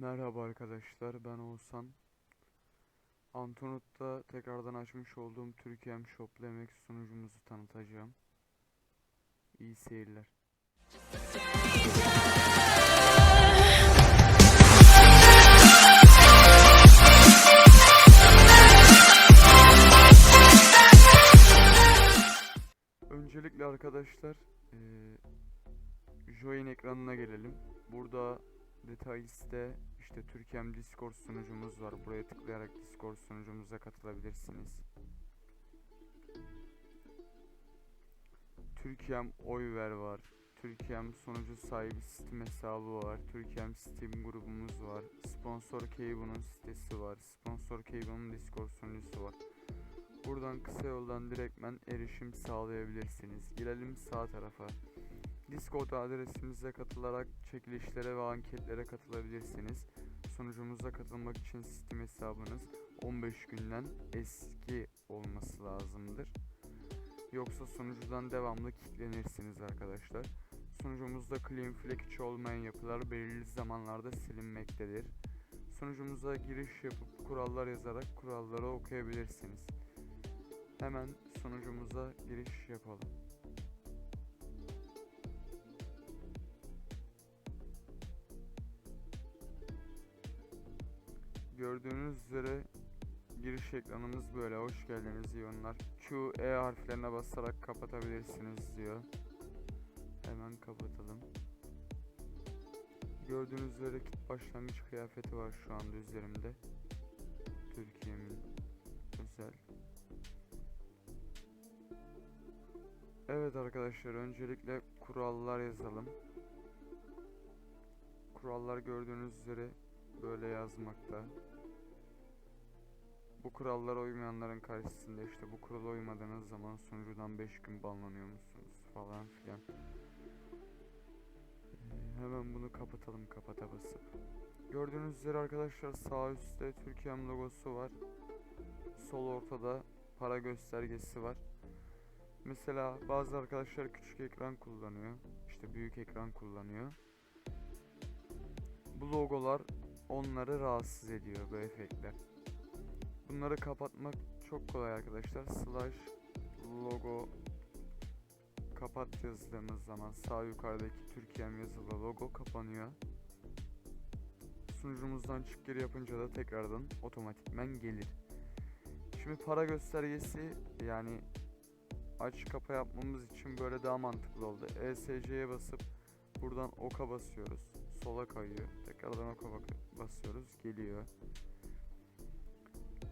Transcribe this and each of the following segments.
Merhaba arkadaşlar, ben Oğuzhan. Antonut'ta tekrardan açmış olduğum Türkiye'm Shoplemek sunucumuzu tanıtacağım. İyi seyirler. Öncelikle arkadaşlar, eee Join ekranına gelelim. Burada Details'te işte Türkiye'm Discord sunucumuz var. Buraya tıklayarak Discord sunucumuza katılabilirsiniz. Türkiye'm Oyver var. Türkiye'm sunucu sahibi Steam hesabı var. Türkiye'm Steam grubumuz var. Sponsor Keybo'nun sitesi var. Sponsor Keybo'nun Discord sunucusu var. Buradan kısa yoldan direktmen erişim sağlayabilirsiniz. Gelelim sağ tarafa. Discord adresimize katılarak çekilişlere ve anketlere katılabilirsiniz. Sunucumuza katılmak için Steam hesabınız 15 günden eski olması lazımdır. Yoksa sunucudan devamlı kilitlenirsiniz arkadaşlar. Sunucumuzda clean flag hiç olmayan yapılar belirli zamanlarda silinmektedir. Sunucumuza giriş yapıp kurallar yazarak kuralları okuyabilirsiniz. Hemen sunucumuza giriş yapalım. Gördüğünüz üzere giriş ekranımız böyle. Hoş geldiniz diyonlar. Q, E harflerine basarak kapatabilirsiniz diyor. Hemen kapatalım. Gördüğünüz üzere kit başlangıç kıyafeti var şu anda üzerimde. Türkiye'min Evet arkadaşlar öncelikle kurallar yazalım. Kurallar gördüğünüz üzere böyle yazmakta. Bu kurallara uymayanların karşısında işte bu kurala uymadığınız zaman sunucudan 5 gün banlanıyor musunuz falan filan. Ee, hemen bunu kapatalım kapata basıp. Gördüğünüz üzere arkadaşlar sağ üstte Türkiye'm logosu var. Sol ortada para göstergesi var. Mesela bazı arkadaşlar küçük ekran kullanıyor. işte büyük ekran kullanıyor. Bu logolar onları rahatsız ediyor bu efektler. Bunları kapatmak çok kolay arkadaşlar. Slash logo kapat yazdığımız zaman sağ yukarıdaki Türkiye'm yazılı logo kapanıyor. Sunucumuzdan çık geri yapınca da tekrardan otomatikmen gelir. Şimdi para göstergesi yani aç kapa yapmamız için böyle daha mantıklı oldu. ESC'ye basıp buradan oka basıyoruz. Sola kayıyor. Tekrardan oka basıyoruz. Geliyor.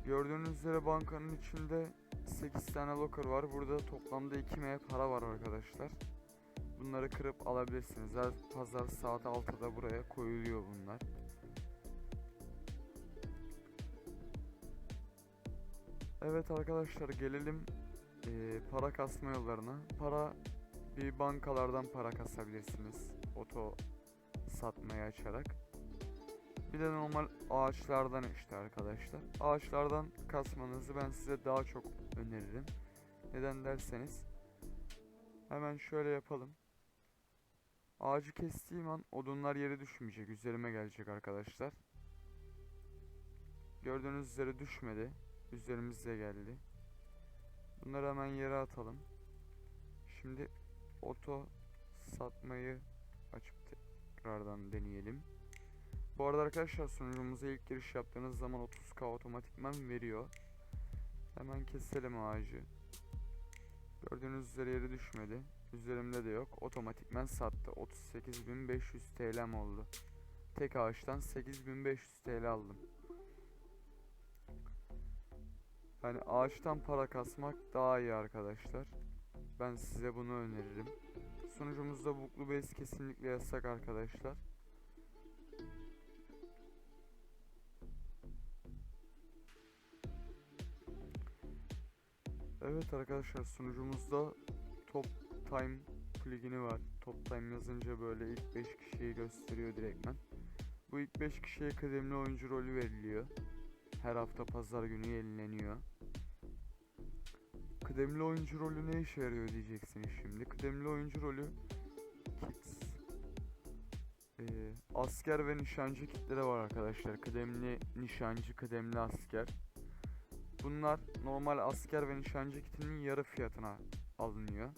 Gördüğünüz üzere bankanın içinde 8 tane locker var. Burada toplamda 2M para var arkadaşlar. Bunları kırıp alabilirsiniz. Her pazar saat 6'da buraya koyuluyor bunlar. Evet arkadaşlar gelelim eee, para kasma yollarına. Para bir bankalardan para kasabilirsiniz. Oto satmayı açarak. Bir de normal ağaçlardan işte arkadaşlar. Ağaçlardan kasmanızı ben size daha çok öneririm. Neden derseniz hemen şöyle yapalım. Ağacı kestiğim an odunlar yere düşmeyecek. Üzerime gelecek arkadaşlar. Gördüğünüz üzere düşmedi. Üzerimize geldi. Bunları hemen yere atalım. Şimdi oto satmayı açıp tekrardan deneyelim. Bu arada arkadaşlar sunucumuza ilk giriş yaptığınız zaman 30k otomatikman veriyor. Hemen keselim ağacı. Gördüğünüz üzere yere düşmedi. Üzerimde de yok. Otomatikman sattı. 38.500 TL'm oldu. Tek ağaçtan 8500 TL aldım. Yani ağaçtan para kasmak daha iyi arkadaşlar. Ben size bunu öneririm. Sunucumuzda buklu bez kesinlikle yasak arkadaşlar. Evet arkadaşlar sunucumuzda Top Time plugini var. Top Time yazınca böyle ilk 5 kişiyi gösteriyor direktmen. Bu ilk 5 kişiye kıdemli oyuncu rolü veriliyor. Her hafta pazar günü yenileniyor. Kıdemli oyuncu rolü ne işe yarıyor diyeceksiniz şimdi. Kıdemli oyuncu rolü Kids Ee, asker ve nişancı kitleri var arkadaşlar. Kıdemli nişancı, kıdemli asker. Bunlar normal asker ve nişancı kitinin yarı fiyatına alınıyor.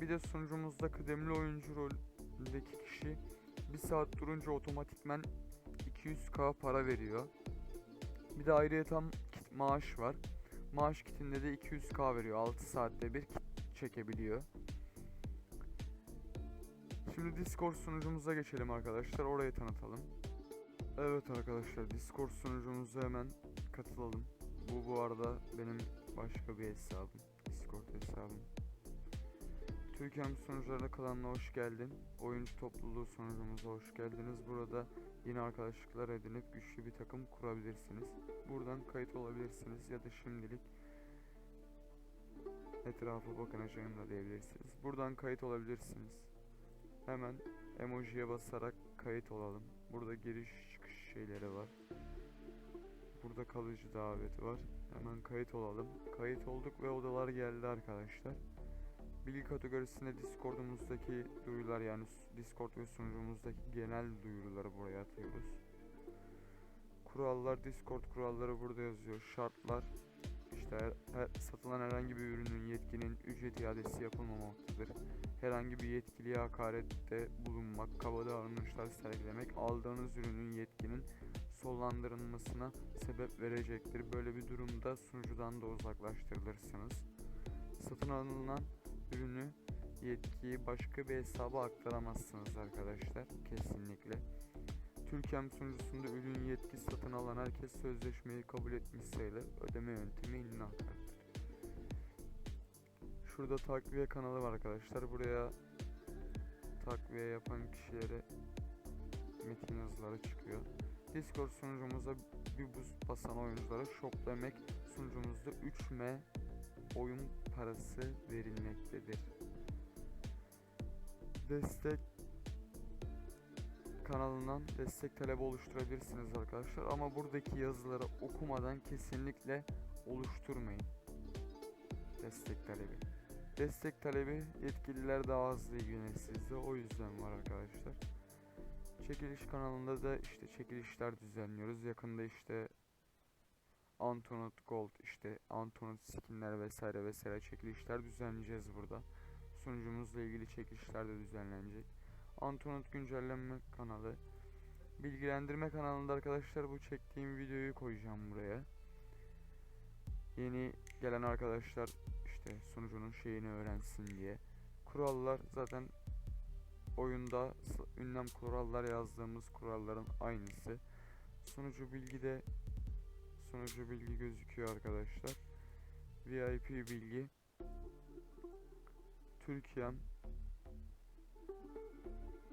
Bir de sunucumuzda kıdemli oyuncu rolündeki kişi bir saat durunca otomatikmen 200k para veriyor. Bir de ayrıyeten kit maaş var. Maaş kitinde de 200k veriyor. 6 saatte bir kit çekebiliyor. Şimdi Discord sunucumuza geçelim arkadaşlar. Orayı tanıtalım. Evet arkadaşlar Discord sunucumuza hemen katılalım. Bu bu arada benim başka bir hesabım. Discord hesabım. Türkiye'm sunucularına kanalına hoş geldin. Oyuncu topluluğu sunucumuza hoş geldiniz. Burada yeni arkadaşlıklar edinip güçlü bir takım kurabilirsiniz. Buradan kayıt olabilirsiniz ya da şimdilik etrafa bakınacağım da diyebilirsiniz. Buradan kayıt olabilirsiniz. Hemen emojiye basarak kayıt olalım. Burada giriş çıkış şeyleri var. Burada kalıcı daveti var. Hemen kayıt olalım. Kayıt olduk ve odalar geldi arkadaşlar. Bilgi kategorisinde Discord'umuzdaki duyurular yani Discord ve sunucumuzdaki genel duyuruları buraya atıyoruz. Kurallar Discord kuralları burada yazıyor. Şartlar işte her, her- satılan herhangi bir ürünün yetkinin ücret iadesi yapılmamaktadır. Herhangi bir yetkiliye hakarette bulunmak, kaba davranışlar sergilemek, aldığınız ürünün yetkinin sollandırılmasına sebep verecektir. Böyle bir durumda sunucudan da uzaklaştırılırsınız. Satın alınan ürünü yetkiyi başka bir hesaba aktaramazsınız arkadaşlar. Kesinlikle. Türkiye'm sunucusunda ürün yetki satın alan herkes sözleşmeyi kabul etmiş sayılır. Ödeme yöntemi innakarttır. Şurada takviye kanalı var arkadaşlar. Buraya takviye yapan kişilere metin yazıları çıkıyor. Discord sunucumuza bir buz basan oyunculara şokla emek sunucumuzda 3M oyun parası verilmektedir. Destek kanalından destek talebi oluşturabilirsiniz arkadaşlar ama buradaki yazıları okumadan kesinlikle oluşturmayın. Destek talebi. Destek talebi yetkililer daha hızlı ilgilenir sizde o yüzden var arkadaşlar. Çekiliş kanalında da işte çekilişler düzenliyoruz. Yakında işte Antonut Gold işte Antonut skinler vesaire vesaire çekilişler düzenleyeceğiz burada. Sunucumuzla ilgili çekilişler de düzenlenecek. Antonut güncelleme kanalı. Bilgilendirme kanalında arkadaşlar bu çektiğim videoyu koyacağım buraya. Yeni gelen arkadaşlar işte sunucunun şeyini öğrensin diye. Kurallar zaten oyunda ünlem kurallar yazdığımız kuralların aynısı. Sunucu bilgi de sunucu bilgi gözüküyor arkadaşlar. VIP bilgi. Türkiye'm.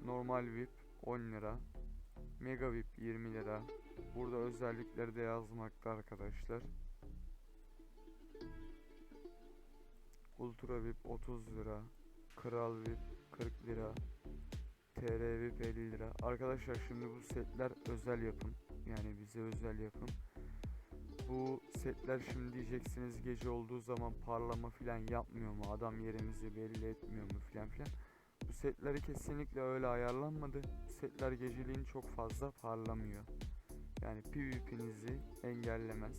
Normal VIP 10 lira. Mega VIP 20 lira. Burada özellikleri de yazmakta arkadaşlar. Ultra VIP 30 lira. Kral VIP 40 lira. TR VIP 50 lira. Arkadaşlar şimdi bu setler özel yapım. Yani bize özel yapım bu setler şimdi diyeceksiniz gece olduğu zaman parlama filan yapmıyor mu? Adam yerimizi belli etmiyor mu filan filan. Bu setleri kesinlikle öyle ayarlanmadı. Bu setler geceliğin çok fazla parlamıyor. Yani PvP'nizi engellemez.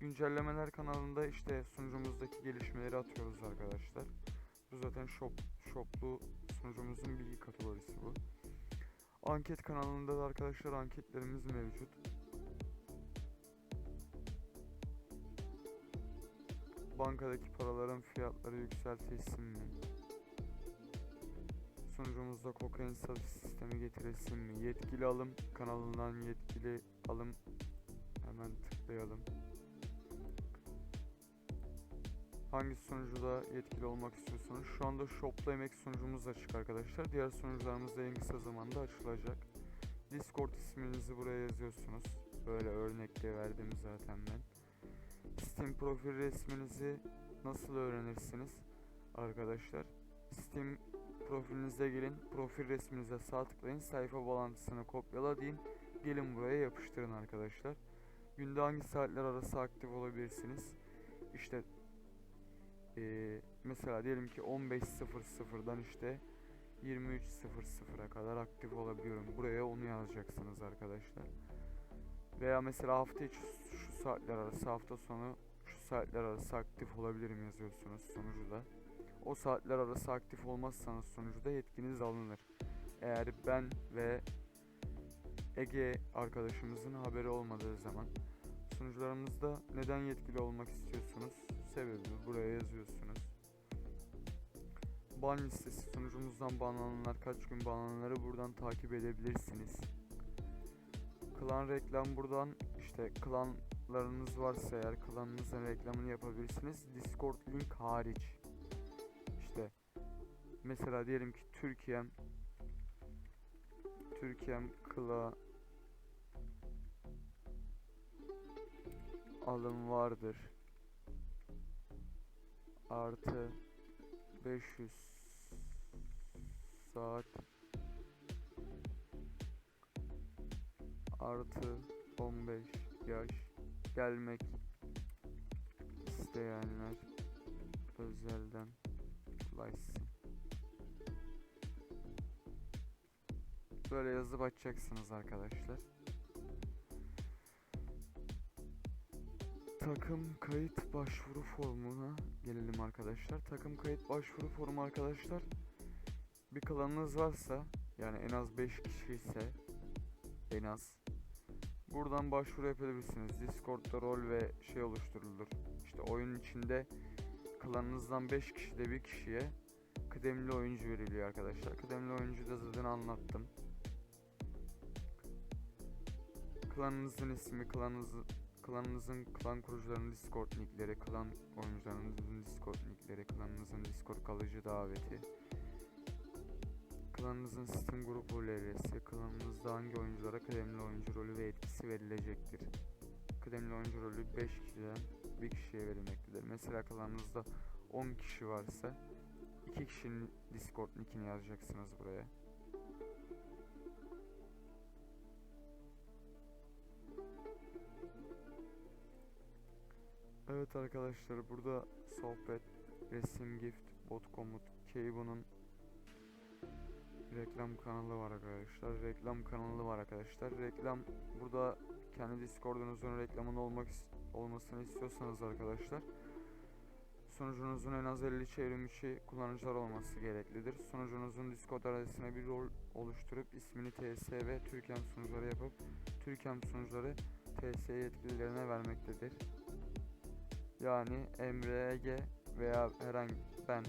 Güncellemeler kanalında işte sunucumuzdaki gelişmeleri atıyoruz arkadaşlar. Bu zaten shop, shoplu sunucumuzun bilgi kategorisi bu. Anket kanalında da arkadaşlar anketlerimiz mevcut. Bankadaki paraların fiyatları yükseltilsin mi? Sunucumuzda kokain satış sistemi getirilsin mi? Yetkili alım kanalından yetkili alım hemen tıklayalım. Hangi sunucuda yetkili olmak istiyorsanız şu anda Shop'la emek sunucumuz açık arkadaşlar. Diğer sunucularımız da en kısa zamanda açılacak. Discord isminizi buraya yazıyorsunuz. Böyle örnekle verdim zaten ben. Steam profil resminizi nasıl öğrenirsiniz arkadaşlar? Steam profilinize gelin, profil resminize sağ tıklayın, sayfa bağlantısını kopyala deyin. Gelin buraya yapıştırın arkadaşlar. Günde hangi saatler arası aktif olabilirsiniz? İşte eee, mesela diyelim ki 15.00'dan işte 23.00'a kadar aktif olabiliyorum. Buraya onu yazacaksınız arkadaşlar. Veya mesela hafta içi şu saatler arası hafta sonu şu saatler arası aktif olabilirim yazıyorsunuz sonucuda. O saatler arası aktif olmazsanız sonucuda yetkiniz alınır. Eğer ben ve Ege arkadaşımızın haberi olmadığı zaman sunucularımızda neden yetkili olmak istiyorsunuz? Sebebi buraya yazıyorsunuz. Ban listesi sunucumuzdan banlananlar kaç gün banlananları buradan takip edebilirsiniz. Klan reklam buradan işte klanlarınız varsa eğer klanınızın reklamını yapabilirsiniz. Discord link hariç. İşte mesela diyelim ki Türkiye'm Türkiye'm kla alım vardır. Artı 500 saat artı 15 yaş gelmek isteyenler özelden ulaşsın. Böyle yazıp açacaksınız arkadaşlar. Takım kayıt başvuru formuna gelelim arkadaşlar. Takım kayıt başvuru formu arkadaşlar. Bir klanınız varsa yani en az 5 kişi ise en az buradan başvuru yapabilirsiniz. Discord'da rol ve şey oluşturulur. İşte oyun içinde klanınızdan 5 kişide bir kişiye kıdemli oyuncu veriliyor arkadaşlar. Kıdemli oyuncu da zaten anlattım. Klanınızın ismi, klanınızı, klanınızın klan kurucularının Discord nickleri, klan oyuncularınızın Discord nickleri, klanınızın Discord kalıcı daveti, klanınızın Steam grubu URL'si, klanınızda hangi oyunculara kıdemli oyuncu rolü ve etkisi verilecektir. Kıdemli oyuncu rolü 5 kişiden bir kişiye verilmektedir. Mesela klanınızda 10 kişi varsa 2 kişinin Discord nickini yazacaksınız buraya. Evet arkadaşlar burada sohbet, resim, gift, bot komut, Keibo'nun reklam kanalı var arkadaşlar. Reklam kanalı var arkadaşlar. Reklam burada kendi Discord'unuzun reklamının olmak olmasını istiyorsanız arkadaşlar sunucunuzun en az 50 çevrim içi kullanıcılar olması gereklidir. Sunucunuzun Discord adresine bir rol oluşturup ismini TS ve Türkem sunucuları yapıp Türkem sunucuları TS yetkililerine vermektedir. Yani Emre, Ege veya herhangi ben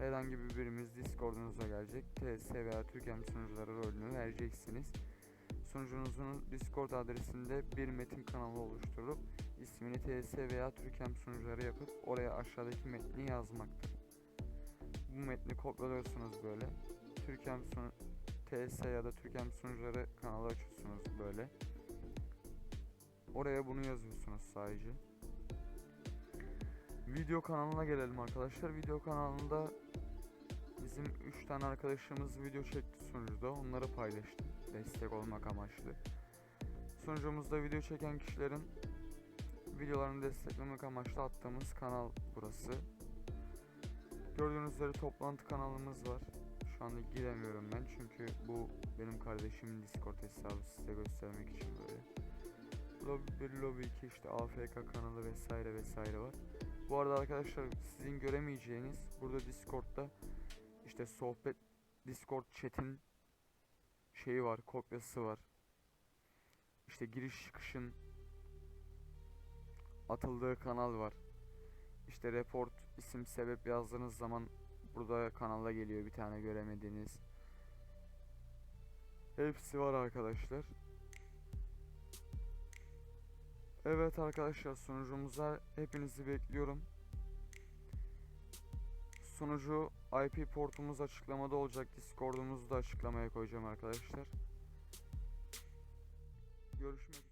herhangi bir birimiz Discord'unuza gelecek. TS veya Türkem sunucuları rolünü vereceksiniz. Sunucunuzun Discord adresinde bir metin kanalı oluşturup ismini TS veya Türkem sunucuları yapıp oraya aşağıdaki metni yazmaktır. Bu metni kopyalıyorsunuz böyle. Türkem sunu TS ya da Türkem sunucuları kanalı açıyorsunuz böyle. Oraya bunu yazıyorsunuz sadece. Video kanalına gelelim arkadaşlar. Video kanalında bizim 3 tane arkadaşımız video çekti sunucuda. Onları paylaştım. Destek olmak amaçlı. Sunucumuzda video çeken kişilerin videolarını desteklemek amaçlı attığımız kanal burası. Gördüğünüz üzere toplantı kanalımız var. Şu anda giremiyorum ben çünkü bu benim kardeşimin Discord hesabı size göstermek için böyle. Lobby 1, Lobby 2 işte AFK kanalı vesaire vesaire var. Bu arada arkadaşlar sizin göremeyeceğiniz burada Discord'da işte sohbet Discord chat'in şeyi var, kopyası var. İşte giriş çıkışın atıldığı kanal var. İşte report isim sebep yazdığınız zaman burada kanala geliyor bir tane göremediğiniz. Hepsi var arkadaşlar. Evet arkadaşlar sunucumuza hepinizi bekliyorum. Sunucu IP portumuz açıklamada olacak. Discord'umuzu da açıklamaya koyacağım arkadaşlar. Görüşmek.